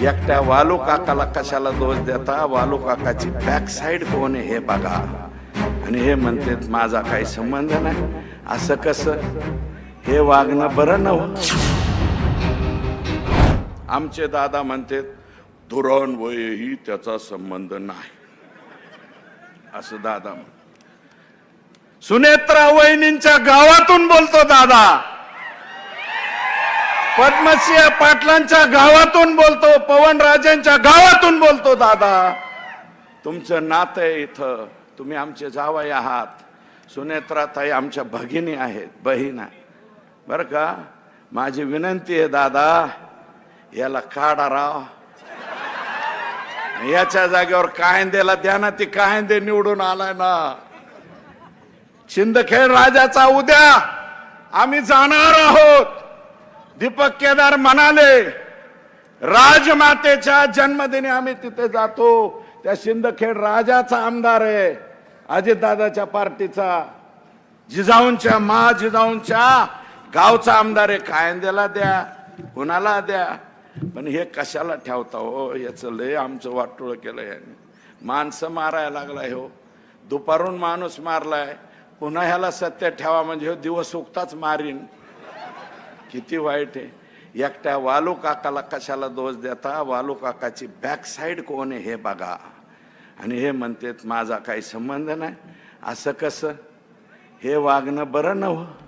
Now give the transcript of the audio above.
एकट्या वालू काकाला कशाला दोष देता? वालू काकाची बॅक साईड कोण आहे हे बघा. आणि हे म्हणतात माझा काही संबंध नाही. असं कसं? हे वागणं बरं नव्हतं. आमचे दादा म्हणतात धुरण वयही त्याचा संबंध नाही. असं दादा सुनेत्रा वहिनींच्या गावातून बोलतो दादा. पद्मसिंह पाटलांच्या गावातून बोलतो पवन राजांच्या गावातून बोलतो दादा. तुमचं नातं आहे इथं. तुम्ही आमचे जावई आहात. सुनेत्राताई आमच्या भगिनी आहेत बहीण. आहे बरं का? माझी विनंती आहे दादा याला काढा राव. याच्या जागेवर कायंदेला द्या ना ती कायंदे निवडून आलाय ना. शिंदखेड राजाचा उद्या आम्ही जाणार आहोत. दीपक केदार म्हणाले राजमातेच्या जन्मदिनी आम्ही तिथे जातो. त्या शिंदखेड राजाचा आमदार आहे अजितदादाच्या पार्टीचा. जिजाऊंच्या मा जिजाऊंच्या गावचा आमदार आहे. कायंद्याला द्या कुणाला द्या. पण हे कशाला ठेवता हो? याचं लय आमचं वाटोळ केलं याने. माणसं मारायला लागलाय हो. दुपारून माणूस मारलाय. पुन्हा ह्याला सत्य ठेवा म्हणजे हो दिवस उगताच मारीन. किती वाईट आहे. एकट्या वालू काकाला कशाला दोष देता? वालू काकाची बॅक साईड कोण आहे हे बघा. आणि हे म्हणतात माझा काही संबंध नाही. असं कसं? हे वागणं बरं नव्हतं